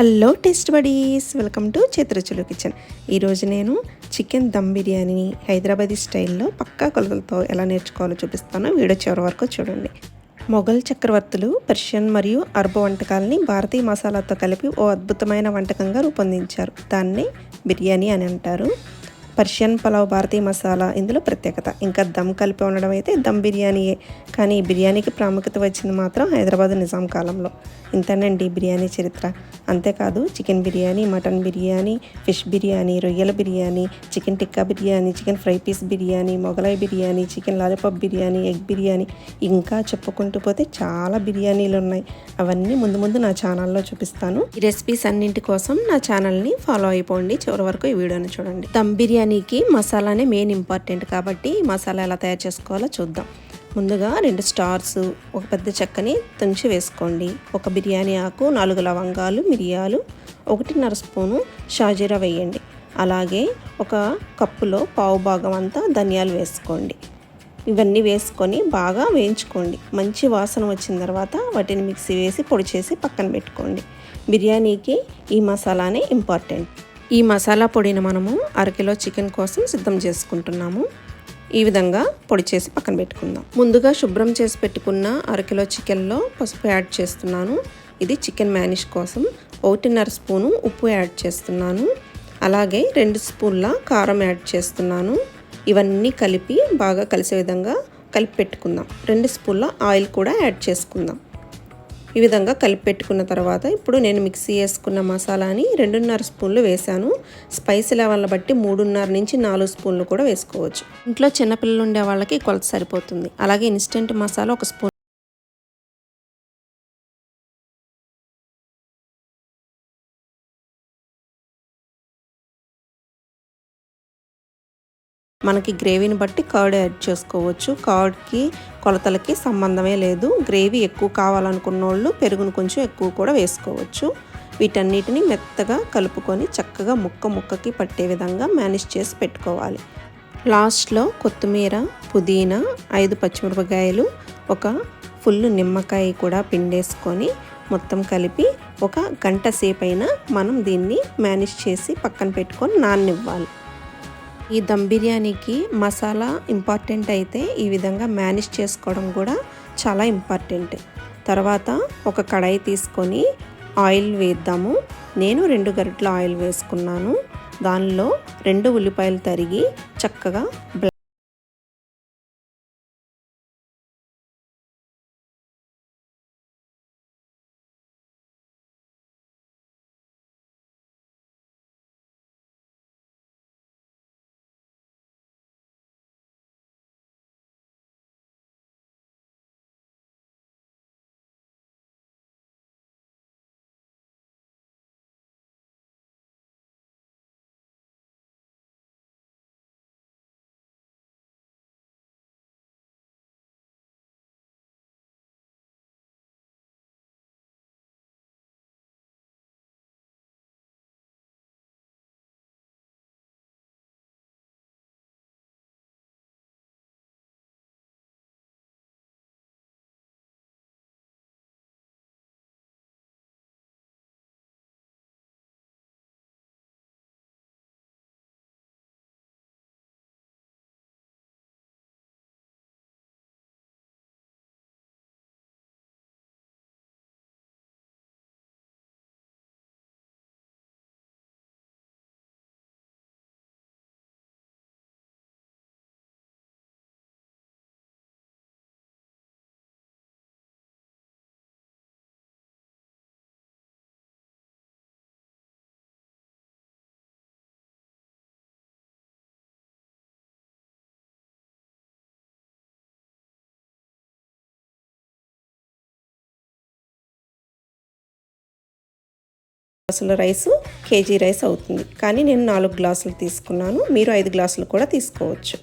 Hello taste buddies welcome to చిత్రచులు kitchen. ఈరోజు నేను chicken dum బిర్యానీని హైదరాబాదీ స్టైల్లో పక్కా కొలతలతో ఎలా నేర్చుకోవాలో చూపిస్తాను. వీడియో చివరి వరకు చూడండి. మొఘల్ చక్రవర్తులు పర్షియన్ మరియు అరబ్ వంటకాలని భారతీయ మసాలాతో కలిపి ఓ అద్భుతమైన వంటకంగా రూపొందించారు. దాన్ని బిర్యానీ అని అంటారు. పర్షియన్ పలావ్ భారతీయ మసాలా ఇందులో ప్రత్యేకత. ఇంకా దమ్ కలిపి ఉండడం అయితే దమ్ బిర్యానీయే. కానీ ఈ బిర్యానీకి ప్రాముఖ్యత వచ్చింది మాత్రం హైదరాబాద్ నిజాం కాలంలో. ఇంతేనండి బిర్యానీ చరిత్ర. అంతేకాదు chicken biryani mutton biryani fish biryani రొయ్యల biryani chicken tikka biryani chicken fry piece biryani Mughlai biryani chicken lollipop biryani egg biryani ఇంకా చెప్పుకుంటూ పోతే చాలా బిర్యానీలు ఉన్నాయి. అవన్నీ ముందు ముందు నా ఛానల్లో చూపిస్తాను. ఈ రెసిపీస్ అన్నింటి కోసం నా ఛానల్ని ఫాలో అయిపోండి. చివరి వరకు ఈ వీడియోని చూడండి. దమ్ బిర్యానీ బిర్యానీకి మసాలానే మెయిన్ ఇంపార్టెంట్ కాబట్టి మసాలా ఎలా తయారు చేసుకోవాలో చూద్దాం. ముందుగా రెండు స్టార్స్ ఒక పెద్ద చెక్కని తుంచి వేసుకోండి. ఒక బిర్యానీ ఆకు నాలుగు లవంగాలు మిరియాలు ఒకటిన్నర స్పూను షాజీరా వేయండి. అలాగే ఒక కప్పులో పావు భాగం అంతా ధనియాలు వేసుకోండి. ఇవన్నీ వేసుకొని బాగా వేయించుకోండి. మంచి వాసన వచ్చిన తర్వాత వాటిని మిక్సీ వేసి పొడి చేసి పక్కన పెట్టుకోండి. బిర్యానీకి ఈ మసాలానే ఇంపార్టెంట్ ఈ మసాలా పొడిని మనము అరకిలో చికెన్ కోసం సిద్ధం చేసుకుంటున్నాము. ఈ విధంగా పొడి చేసి పక్కన పెట్టుకుందాం. ముందుగా శుభ్రం చేసి పెట్టుకున్న అరకిలో చికెన్లో పసుపు యాడ్ చేస్తున్నాను. ఇది చికెన్ మ్యానిష్ కోసం ఒకటిన్నర స్పూను ఉప్పు యాడ్ చేస్తున్నాను. అలాగే రెండు స్పూన్ల కారం యాడ్ చేస్తున్నాను. ఇవన్నీ కలిపి బాగా కలిసే విధంగా కలిపి పెట్టుకుందాం. రెండు స్పూన్ల ఆయిల్ కూడా యాడ్ చేసుకుందాం. ఈ విధంగా కలిపి పెట్టుకున్న తర్వాత ఇప్పుడు నేను మిక్సీ వేసుకున్న మసాలాని రెండున్నర స్పూన్లు వేశాను. స్పైసీ లెవెల్ బట్టి మూడున్నర నుంచి నాలుగు స్పూన్లు కూడా వేసుకోవచ్చు. ఇంట్లో చిన్నపిల్లలు ఉండే వాళ్ళకి కొలత సరిపోతుంది. అలాగే ఇన్స్టెంట్ మసాలా ఒక స్పూన్ మనకి గ్రేవీని బట్టి కర్డ్ యాడ్ చేసుకోవచ్చు. కర్డ్కి కొలతలకి సంబంధమే లేదు. గ్రేవీ ఎక్కువ కావాలనుకున్న వాళ్ళు పెరుగును కొంచెం ఎక్కువ కూడా వేసుకోవచ్చు. వీటన్నిటిని మెత్తగా కలుపుకొని చక్కగా ముక్క ముక్కకి పట్టే విధంగా మేనేజ్ చేసి పెట్టుకోవాలి. లాస్ట్లో కొత్తిమీర పుదీనా ఐదు పచ్చిమిరపకాయలు ఒక ఫుల్ నిమ్మకాయ కూడా పిండేసుకొని మొత్తం కలిపి ఒక గంట సేపు అయినా మనం దీన్ని మేనేజ్ చేసి పక్కన పెట్టుకొని నాన్నివ్వాలి. ఈ దమ్ బిర్యానీకి మసాలా ఇంపార్టెంట్ అయితే ఈ విధంగా మేనేజ్ చేసుకోవడం కూడా చాలా ఇంపార్టెంట్. తర్వాత ఒక కడాయి తీసుకొని ఆయిల్ వేద్దాము. నేను రెండు గరిటల ఆయిల్ వేసుకున్నాను. దానిలో రెండు ఉల్లిపాయలు తరిగి చక్కగా గ్లాసుల రైస్ కేజీ రైస్ అవుతుంది. కానీ నేను నాలుగు గ్లాసులు తీసుకున్నాను. మీరు ఐదు గ్లాసులు కూడా తీసుకోవచ్చు.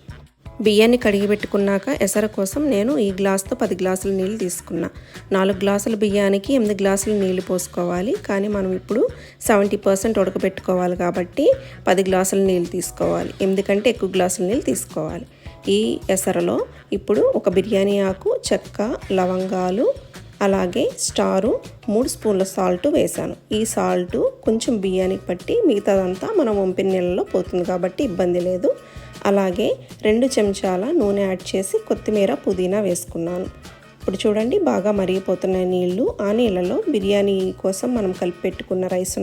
బియ్యాన్ని కడిగి పెట్టుకున్నాక ఎసర కోసం నేను ఈ గ్లాస్తో పది గ్లాసుల నీళ్ళు తీసుకున్నా. నాలుగు గ్లాసుల బియ్యానికి ఎనిమిది గ్లాసులు నీళ్ళు పోసుకోవాలి. కానీ మనం ఇప్పుడు సెవెంటీ పర్సెంట్ ఉడకబెట్టుకోవాలి కాబట్టి పది గ్లాసుల నీళ్ళు తీసుకోవాలి. ఎనిమిది కంటే ఎక్కువ గ్లాసుల నీళ్ళు తీసుకోవాలి. ఈ ఎసరలో ఇప్పుడు ఒక బిర్యానీ ఆకు చెక్క లవంగాలు అలాగే స్టారు మూడు స్పూన్ల సాల్ట్ వేశాను. ఈ సాల్ట్ కొంచెం బియ్యానికి పట్టి మిగతాదంతా మనం వంపిన నీళ్ళలో పోతుంది కాబట్టి ఇబ్బంది లేదు. అలాగే రెండు చెంచాల నూనె యాడ్ చేసి కొత్తిమీర పుదీనా వేసుకున్నాను. ఇప్పుడు చూడండి బాగా మరిగిపోతున్నాయి నీళ్ళు ఆ నీళ్ళలో బిర్యానీ కోసం మనం కలిపి పెట్టుకున్న రైస్